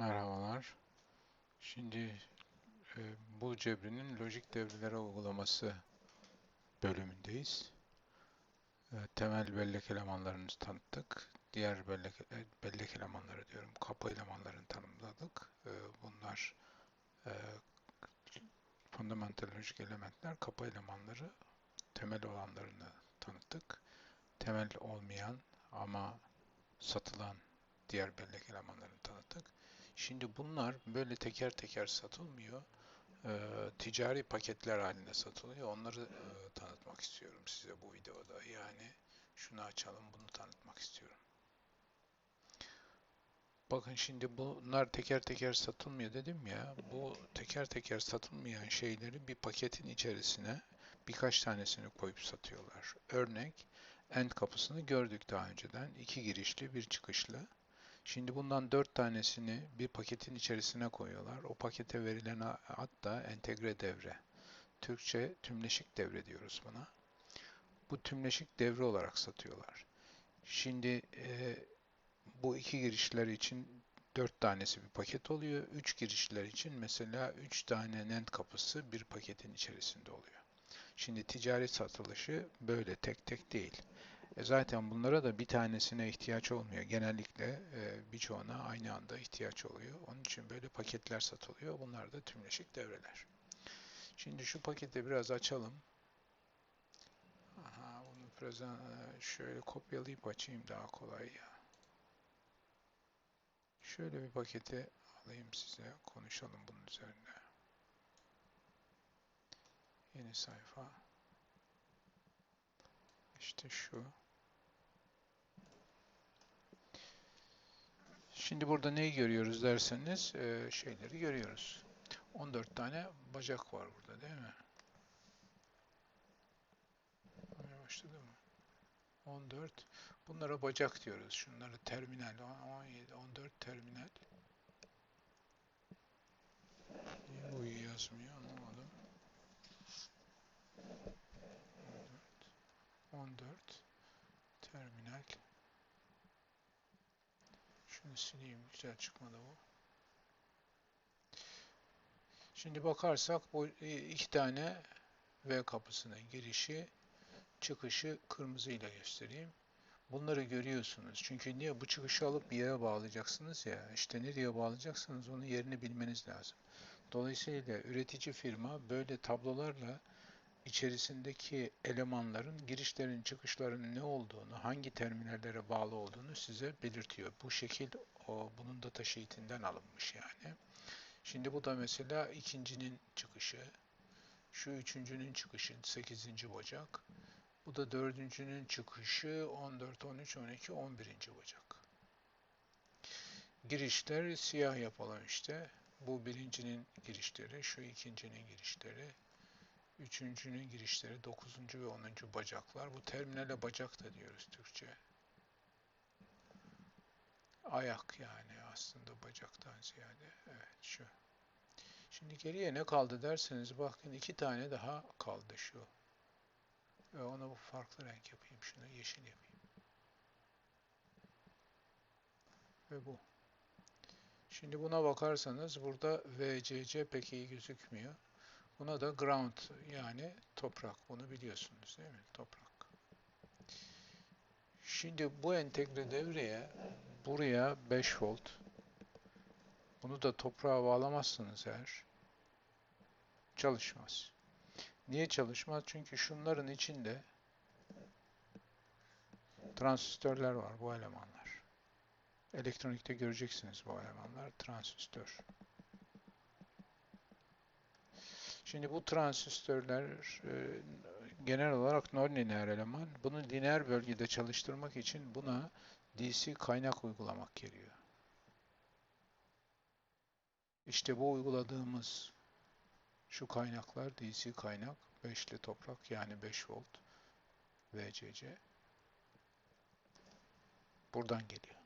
Merhabalar. Şimdi e, bu cebrinin lojik devrelere uygulaması bölümündeyiz. E, temel bellek elemanlarını tanıttık. Diğer bellek, e, bellek elemanları diyorum, kapı elemanlarını tanımladık. E, bunlar e, fundamental lojik elementler, kapı elemanları temel olanlarını tanıttık. Temel olmayan ama satılan diğer bellek elemanlarını tanıttık. Şimdi bunlar böyle teker teker satılmıyor. Ee, ticari paketler halinde satılıyor. Onları e, tanıtmak istiyorum size bu videoda. Yani şunu açalım, bunu tanıtmak istiyorum. Bakın şimdi bunlar teker teker satılmıyor dedim ya. Bu teker teker satılmayan şeyleri bir paketin içerisine birkaç tanesini koyup satıyorlar. Örnek end kapısını gördük daha önceden. İki girişli, bir çıkışlı. Şimdi bundan dört tanesini bir paketin içerisine koyuyorlar. O pakete verilen ad da entegre devre. Türkçe tümleşik devre diyoruz buna. Bu tümleşik devre olarak satıyorlar. Şimdi e, bu iki girişler için dört tanesi bir paket oluyor. Üç girişler için mesela üç tane NAND kapısı bir paketin içerisinde oluyor. Şimdi ticari satılışı böyle tek tek değil. E zaten bunlara da bir tanesine ihtiyaç olmuyor. Genellikle e, birçoğuna aynı anda ihtiyaç oluyor. Onun için böyle paketler satılıyor. Bunlar da tümleşik devreler. Şimdi şu paketi biraz açalım. Aha, bunu prezent şöyle kopyalayıp açayım daha kolay ya. Şöyle bir paketi alayım size. Konuşalım bunun üzerinde. Yeni sayfa. İşte şu. Şimdi burada neyi görüyoruz derseniz e, şeyleri görüyoruz. 14 tane bacak var burada değil mi? Başladı mı? 14. Bunlara bacak diyoruz. Şunları terminal. 17, 14 terminal. Niye yazmıyor anlamadım. 14. 14 terminal. Şunu sileyim. Güzel çıkmadı bu. Şimdi bakarsak bu iki tane V kapısının girişi, çıkışı kırmızı ile göstereyim. Bunları görüyorsunuz. Çünkü niye? Bu çıkışı alıp bir yere bağlayacaksınız ya. İşte nereye bağlayacaksınız onun yerini bilmeniz lazım. Dolayısıyla üretici firma böyle tablolarla içerisindeki elemanların girişlerin çıkışlarının ne olduğunu, hangi terminallere bağlı olduğunu size belirtiyor. Bu şekil o bunun data sheet'inden alınmış yani. Şimdi bu da mesela ikincinin çıkışı, şu üçüncünün çıkışı 8. bacak, bu da dördüncünün çıkışı 14, 13, 12, 11. bacak. Girişler siyah yapalım işte. Bu birincinin girişleri, şu ikincinin girişleri, Üçüncünün girişleri, dokuzuncu ve onuncu bacaklar. Bu terminale bacak da diyoruz Türkçe. Ayak yani aslında bacaktan ziyade. Evet şu. Şimdi geriye ne kaldı derseniz bakın iki tane daha kaldı şu. Ve onu bu farklı renk yapayım. Şunu yeşil yapayım. Ve bu. Şimdi buna bakarsanız burada VCC pek iyi gözükmüyor. Buna da ground yani toprak. Bunu biliyorsunuz değil mi? Toprak. Şimdi bu entegre devreye buraya 5 volt bunu da toprağa bağlamazsanız eğer çalışmaz. Niye çalışmaz? Çünkü şunların içinde transistörler var bu elemanlar. Elektronikte göreceksiniz bu elemanlar transistör. Şimdi bu transistörler e, genel olarak nonlineer eleman. Bunu lineer bölgede çalıştırmak için buna DC kaynak uygulamak gerekiyor. İşte bu uyguladığımız şu kaynaklar DC kaynak 5'li toprak yani 5 volt VCC buradan geliyor.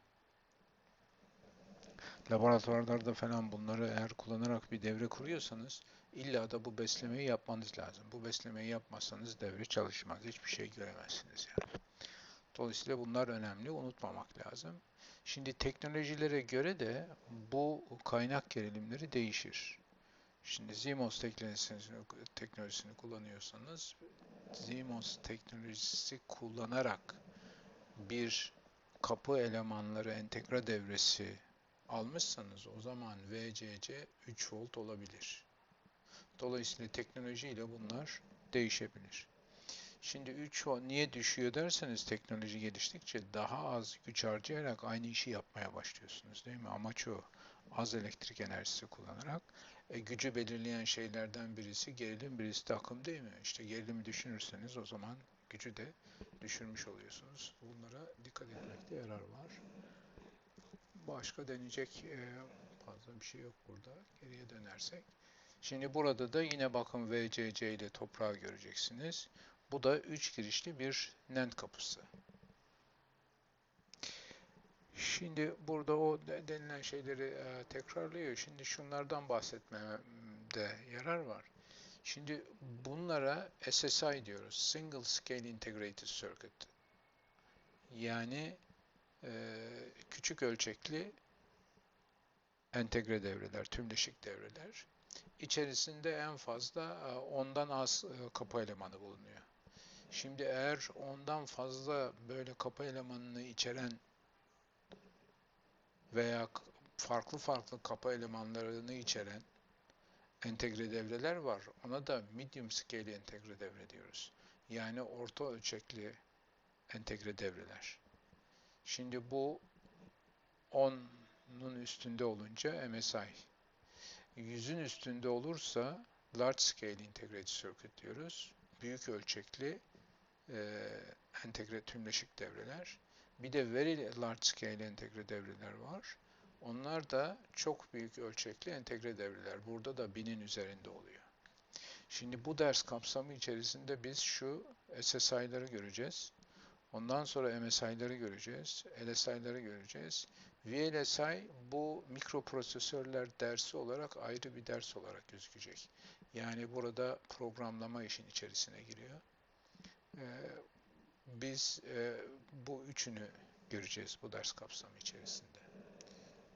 Laboratuvarlarda falan bunları eğer kullanarak bir devre kuruyorsanız illa da bu beslemeyi yapmanız lazım. Bu beslemeyi yapmazsanız devre çalışmaz. Hiçbir şey göremezsiniz yani. Dolayısıyla bunlar önemli. Unutmamak lazım. Şimdi teknolojilere göre de bu kaynak gerilimleri değişir. Şimdi CMOS teknolojisini, teknolojisini kullanıyorsanız CMOS teknolojisi kullanarak bir kapı elemanları entegre devresi almışsanız o zaman VCC 3 volt olabilir. Dolayısıyla teknolojiyle bunlar değişebilir. Şimdi 3 volt niye düşüyor derseniz teknoloji geliştikçe daha az güç harcayarak aynı işi yapmaya başlıyorsunuz değil mi? Amaç o. Az elektrik enerjisi kullanarak. E, gücü belirleyen şeylerden birisi gerilim, birisi de akım değil mi? İşte gerilimi düşünürseniz o zaman gücü de düşürmüş oluyorsunuz. Bunlara dikkat etmekte yarar var. Başka deneyecek e, fazla bir şey yok burada. Geriye dönersek. Şimdi burada da yine bakın VCC ile toprağı göreceksiniz. Bu da 3 girişli bir NAND kapısı. Şimdi burada o denilen şeyleri e, tekrarlıyor. Şimdi şunlardan bahsetmemde yarar var. Şimdi bunlara SSI diyoruz. Single Scale Integrated Circuit. Yani küçük ölçekli entegre devreler, tümleşik devreler. İçerisinde en fazla e, ondan az e, kapı elemanı bulunuyor. Şimdi eğer ondan fazla böyle kapı elemanını içeren veya farklı farklı kapı elemanlarını içeren entegre devreler var. Ona da medium scale entegre devre diyoruz. Yani orta ölçekli entegre devreler. Şimdi bu 10'un üstünde olunca MSI. 100'ün üstünde olursa large scale integrated circuit diyoruz. Büyük ölçekli e, entegre tümleşik devreler. Bir de very large scale entegre devreler var. Onlar da çok büyük ölçekli entegre devreler. Burada da binin üzerinde oluyor. Şimdi bu ders kapsamı içerisinde biz şu SSI'ları göreceğiz. Ondan sonra MSI'ları göreceğiz. LSI'ları göreceğiz. VLSI bu mikroprosesörler dersi olarak ayrı bir ders olarak gözükecek. Yani burada programlama işin içerisine giriyor. Ee, biz e, bu üçünü göreceğiz bu ders kapsamı içerisinde.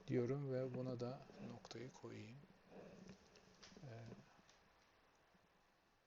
Diyorum ve buna da noktayı koyayım.